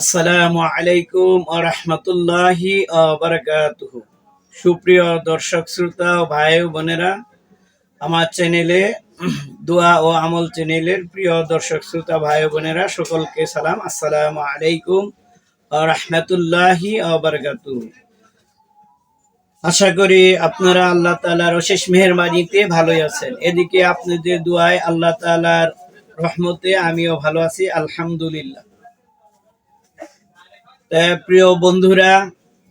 আসসালামু আলাইকুম আরহামতুল্লাহি বারাকাতুহ। সুপ্রিয় দর্শক, শ্রোতা ও ভাই বোনেরা, আমার চ্যানেলে দোয়া ও আমল চ্যানেলের প্রিয় দর্শক, শ্রোতা ভাই বোনেরা, সকলকে সালাম। আসসালামু আলাইকুম রহমতুল্লাহি বারাকাতুহ। আশা করি আপনারা আল্লাহ তালার অশেষ মেহরবানিতে ভালোই আছেন। এদিকে আপনাদের দোয়ায় আল্লাহ তালার রহমতে আমিও ভালো আছি, আলহামদুলিল্লাহ। প্রিয় বন্ধুরা,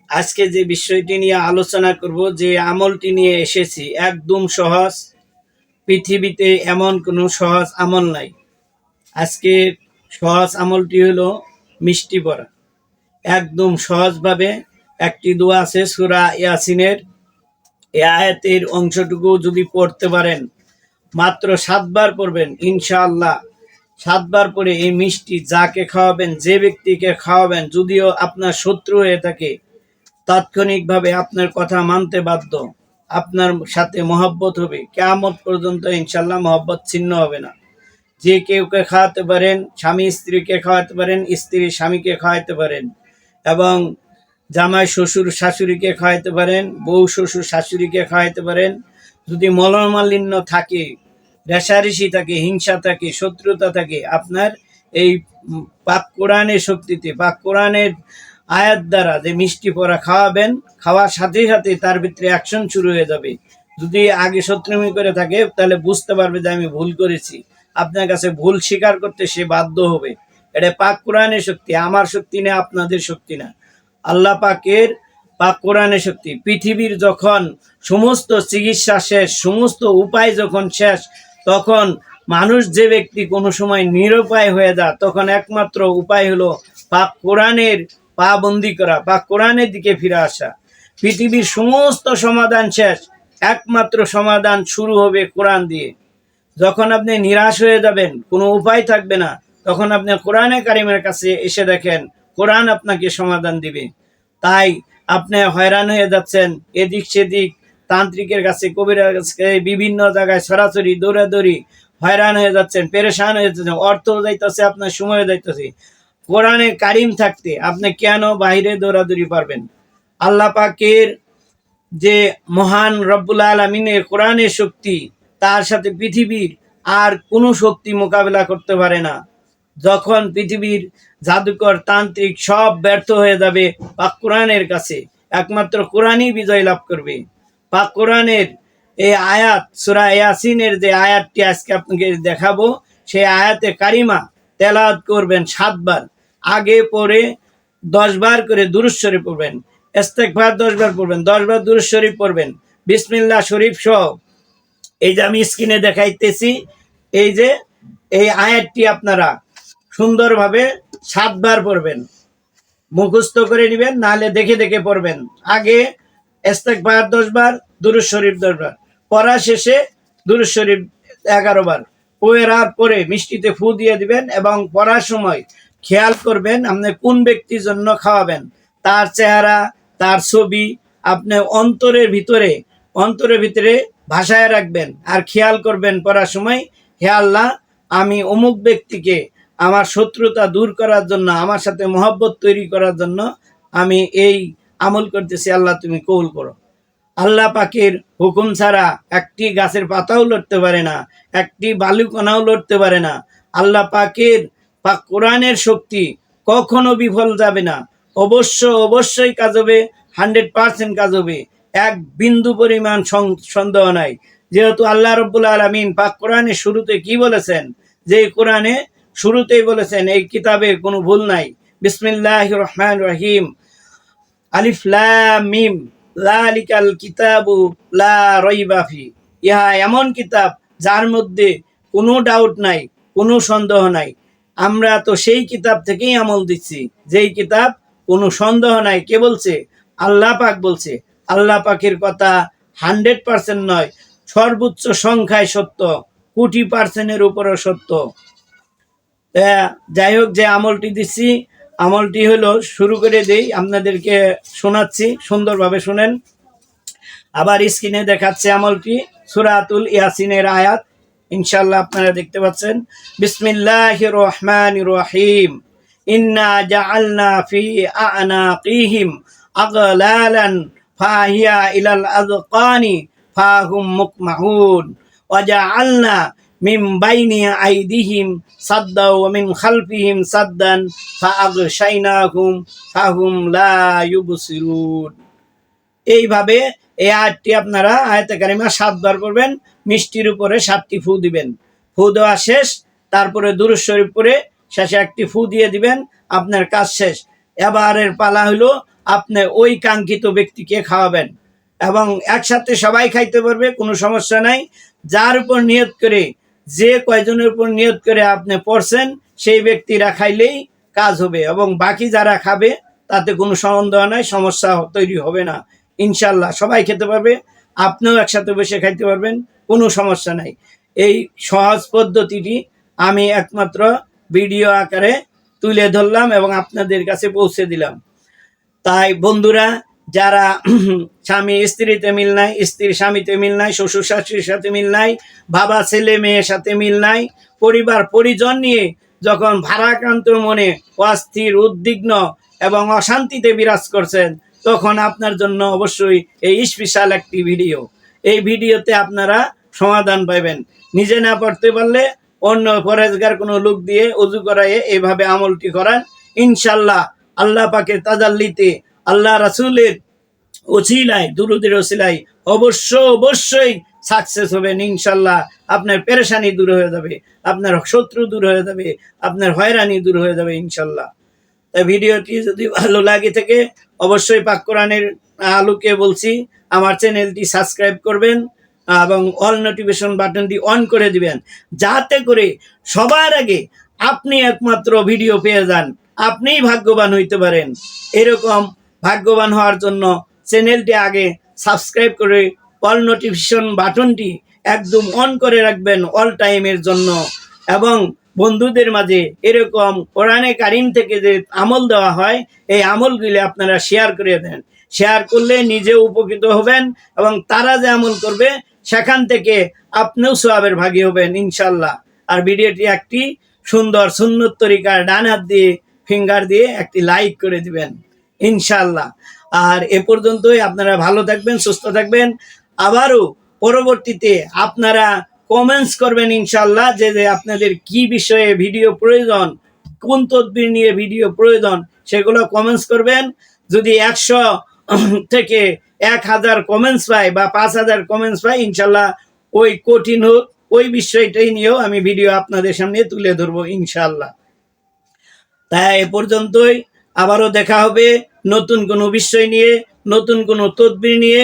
আজকে যে বিষয়টি নিয়ে আলোচনা করব, যে আমলটি নিয়ে এসেছি, একদম সহজ। পৃথিবীতে এমন কোনো সহজ আমল নাই। আজকে সহজ আমলটি হলো মিষ্টি পড়া একদম সহজভাবে একটি দোয়া আছে সুরা ইয়াসিনের। এই আয়াতের অংশটুকু যদি পড়তে পারেন, মাত্র সাতবার পড়বেন, ইনশাআল্লাহ। সাতবার পরে এই মিষ্টি যাকে খাওয়াবেন, যে ব্যক্তিকে খাওয়াবেন, যদিও আপনার শত্রু হয়ে থাকে, তাৎক্ষণিকভাবে আপনার কথা মানতে বাধ্য। আপনার সাথে মহব্বত হবে। কেমন পর্যন্ত ইনশাল্লাহ মহব্বত ছিন্ন হবে না। যে কেউকে খাওয়াতে পারেন, স্বামী স্ত্রীকে খাওয়াতে পারেন, স্ত্রী স্বামীকে খাওয়াতে পারেন এবং জামাই শ্বশুর শাশুড়িকে খাওয়াতে পারেন, বউ শ্বশুর শাশুড়িকে খাওয়াতে পারেন। যদি মলমালিন্য থাকে রেশারেশি থাকে, হিংসা থাকে, শত্রুতা থাকে। আপনার এই পাক কোরআনের শক্তিতে, পাক কোরআনের আয়াত দ্বারা যে মিষ্টি পড়া খাওয়াবেন, খাওয়ার সাথে সাথে তার ভিতরে অ্যাকশন শুরু হয়ে যাবে। যদি আগে শত্রুমি করে থাকে, তাহলে বুঝতে পারবে যে আমি ভুল করেছি। আপনার কাছে ভুল স্বীকার করতে সে বাধ্য হবে। এটা পাক কোরআনের শক্তি, আমার শক্তি না, আপনাদের শক্তি না। আল্লাহ পাকের পাক কোরআনের শক্তি। পৃথিবীর যখন সমস্ত চিকিৎসা শেষ, সমস্ত উপায় যখন শেষ তখন মানুষ যে ব্যক্তি কোনো সময় নিরুপায় হয়ে যায়, তখন একমাত্র উপায় হলো পাক কোরআনের পা বন্দি করা, পাক কোরআনের দিকে ফিরে আসা। পৃথিবীর সমস্ত সমাধান শেষ, একমাত্র সমাধান শুরু হবে কোরআন দিয়ে। যখন আপনি নিরাশ হয়ে যাবেন, কোনো উপায় থাকবে না, তখন আপনি কোরআনে কারিমের কাছে এসে দেখেন, কোরআন আপনাকে সমাধান দিবে। তাই আপনি হয়রান হয়ে যাচ্ছেন, এদিক সেদিক তান্ত্রিকের কাছে, কবিরের কাছে বিভিন্ন জায়গায় সরাসরি দৌড়াদৌড়ি হয়রান হয়ে যাচ্ছেন, পেরেশান হয়ে যাচ্ছেন, অর্থ যাইতেছে, আপনার সময় যাইতেছে। কোরআনে কারিম থাকতে আপনি কেন বাইরে দৌড়াদৌড়ি পারবেন? আল্লাহ পাকের যে মহান রব্বুল আলমিনের কোরআনের শক্তি, তার সাথে পৃথিবীর আর কোনো শক্তি মোকাবেলা করতে পারে না। যখন পৃথিবীর জাদুকর তান্ত্রিক সব ব্যর্থ হয়ে যাবে বা কোরআনের কাছে, একমাত্র কোরআনই বিজয় লাভ করবে। পাক কোরআনের এই আয়াত, সুরা ইয়াসিনের যে আয়াতটি আজকে আপনাকে দেখাবো, সেই আয়াতে কারিমা তেলাওয়াত করবেন সাতবার। আগে পরে দশ বার করে দুরুশ্বরী পড়বেন ইস্তেকবার দশ বার পড়বেন দশ বার দুরুশ্বরী পড়বেন, বিসমিল্লাহ শরীফ সহ। এই যে আমি স্ক্রিনে দেখাইতেছি, এই যে এই আয়াতটি আপনারা সুন্দরভাবে সাতবার পড়বেন। মুখস্থ করে নেবেন, নাহলে দেখে দেখে পড়বেন। আগে ইস্তেকবার দশ বার দুরুজ শরীফ দশ বার। পড়া শেষে দুরুজ শরীফ এগারো বার। পোয়েরার পরে মিষ্টিতে ফু দিয়ে দিবেন এবং পড়ার সময় খেয়াল করবেন আপনি কোন ব্যক্তির জন্য খাওয়াবেন। তার চেহারা, তার ছবি আপনি অন্তরের ভিতরে অন্তরের ভিতরে ভাষায় রাখবেন আর খেয়াল করবেন পড়ার সময়, হে আল্লাহ, আমি অমুক ব্যক্তিকে আমার শত্রুতা দূর করার জন্য, আমার সাথে মহব্বত তৈরি করার জন্য আমি এই আমল করতেছি, আল্লাহ তুমি কৌল করো। আল্লাহ পাকের হুকুম ছাড়া একটি গাছের পাতাও লড়তে পারে না, একটি বালুকণাও লড়তে পারে না। আল্লাহ পাকের পাক কোরআনের শক্তি কখনো বিফল যাবে না। অবশ্য, অবশ্যই কাজ হবে হান্ড্রেড পার্সেন্ট কাজ হবে এক বিন্দু পরিমাণ সন্দেহ নাই। যেহেতু আল্লাহ রব্বুল আলমিন পাক কোরআনের শুরুতে কি বলেছেন? যে কোরআনে শুরুতেই বলেছেন, এই কিতাবে কোনো ভুল নাই। বিসমিল্লাহ রহমান রহিম। আলিফ লাম মিম লালিকাল কিতাবু লা রইবা ফি। ইহা এমন কিতাব যার মধ্যে কোনো ডাউট নাই, কোনো সন্দেহ নাই। আমরা তো সেই কিতাব থেকেই আমল দিচ্ছি, যেই কিতাব কোনো সন্দেহ নাই। কে বলছে? আল্লাহ পাক বলছে। আল্লাহ পাকের কথা হান্ড্রেড পার্সেন্ট নয়, সর্বোচ্চ সংখ্যায় সত্য, কোটি পার্সেন্টের উপরও সত্য। যাই হোক, যে আমলটি দিচ্ছি আমলটি হলো শুরু করে দেই, আপনাদেরকে শোনাচ্ছি, সুন্দরভাবে শুনেন। আবার স্ক্রিনে দেখাচ্ছে আমলটি, সুরাতুল ইয়াসিনের আয়াত। ইনশাল্লাহ আপনারা দেখতে পাচ্ছেন। বিসমিল্লাহ রহমান রহিম। ইন্না জাআলনা ফি আনাকিহিম আগলালান, ফাহিয়া ইলাল আযকানি ফাহুম মুকমাহুন। ওয়াজআলনা মিন বাইনি আইদিহিম সাদ্দা ওয়া মিন খালফিহিম সাদ্দান ফাআগশাইনাহুম ফাহুম লা ইউবসিরুন। এইভাবে এই আয়াতটি আপনারা আয়াতে কারিমা সাতবার করবেন মিষ্টির উপরে সাতটি ফু দিবেন। ফু দেওয়া শেষ, তারপরে দুরুদ শরীফ পরে শেষে একটি ফু দিয়ে দিবেন, আপনার কাজ শেষ। এবারের পালা হলো আপনি ওই কাঙ্ক্ষিত ব্যক্তিকে খাওয়াবেন এবং একসাথে সবাই খাইতে পারবে, কোনো সমস্যা নাই। যার উপর নিয়ত করে যে কয়জনের উপর নিয়ত করে আপনি পড়ছেন, সেই ব্যক্তিরা খাইলেই কাজ হবে এবং বাকি যারা খাবে, তাতে কোনো সন্দেহ নাই, সমস্যা তৈরি হবে না। ইনশাল্লাহ সবাই খেতে পারবে, আপনিও একসাথে বসে খাইতে পারবেন, কোনো সমস্যা নাই। এই সহজ পদ্ধতিটি আমি একমাত্র ভিডিও আকারে তুলে ধরলাম এবং আপনাদের কাছে পৌঁছে দিলাম। তাই বন্ধুরা যারা স্বামী স্ত্রীতে মিল নাই, স্ত্রীর স্বামীতে মিল নাই, শ্বশুর শাশুড়ির সাথে মিল নাই, বাবা, ছেলে, মেয়ের সাথে মিল নাই, পরিবার, পরিজন নিয়ে যখন ভারাক্রান্ত মনে অস্থির, উদ্বিগ্ন এবং অশান্তিতে বিরাজ করছেন, তখন আপনার জন্য অবশ্যই এই স্পেশাল একটি ভিডিও এই ভিডিওতে আপনারা সমাধান পাবেন। নিজে না পড়তে পারলে অন্য পরেজগার কোনো লোক দিয়ে উজু করাইয়ে এইভাবে আমলটি করান। ইনশাল্লাহ আল্লাহ পাকের তাজাল্লিতে আল্লাহ রাসূলের ওসিলায়, দুরুদের ওসিলায় অবশ্য অবশ্যই সাকসেস হবেন ইনশাল্লাহ আপনার পেরেশানি দূর হয়ে যাবে, আপনার শত্রু দূর হয়ে যাবে, আপনার হয়রানি দূর হয়ে যাবে ইনশাল্লাহ তাই ভিডিওটি যদি ভালো লাগে থাকে, অবশ্যই পাক কোরআনের আলোকে বলছি, আমার চ্যানেলটি সাবস্ক্রাইব করবেন, এবং অল নোটিফিকেশন বাটনটি অন করে দিবেন, যাতে করে সবার আগে আপনি একমাত্র ভিডিও পেয়ে যান, আপনিই ভাগ্যবান হইতে পারেন। এরকম ভাগ্যবান হওয়ার জন্য চ্যানেলটি আগে সাবস্ক্রাইব করে অল নোটিফিকেশন বাটনটি একদম অন করে রাখবেন অল টাইমের জন্য। এবং বন্ধুদের মাঝে এরকম কোরআনে কারিম থেকে যে আমল দেওয়া হয়, এই আমলগুলি আপনারা শেয়ার করে দেন। শেয়ার করলে নিজে উপকৃত হবেন এবং তারা যে আমল করবে, সেখান থেকে আপনিও সোয়াবের ভাগী হবেন ইনশাল্লাহ আর ভিডিওটি একটি সুন্দর সুন্নত তরিকার ডান হাত দিয়ে ফিঙ্গার দিয়ে একটি লাইক করে দিবেন। ইনশাল্লাহ আর এ পর্যন্তই আপনারা ভালো থাকবেন, সুস্থ থাকবেন। আবারও পরবর্তীতে আপনারা কমেন্টস করবেন ইনশাল্লাহ যে যে আপনাদের কি বিষয়ে ভিডিও প্রয়োজন, কোন তদবির নিয়ে ভিডিও প্রয়োজন, সেগুলো কমেন্টস করবেন। যদি একশো থেকে এক হাজার কমেন্টস পাই বা পাঁচ হাজার কমেন্টস পাই ইনশাল্লাহ ওই কঠিন হোক, ওই বিষয়টাই নিয়েও আমি ভিডিও আপনাদের সামনে তুলে ধরবো ইনশাল্লাহ তাই এ পর্যন্তই। আবারও দেখা হবে নতুন কোনো বিষয় নিয়ে, নতুন কোনো তদবির নিয়ে।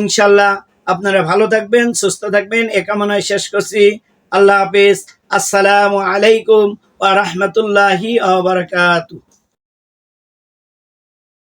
ইনশাল্লাহ আপনারা ভালো থাকবেন, সুস্থ থাকবেন। এ কামনায় শেষ করছি। আল্লাহ হাফিজ। আসসালামু আলাইকুম ওয়া রাহমাতুল্লাহি ওয়া বারাকাতুহু।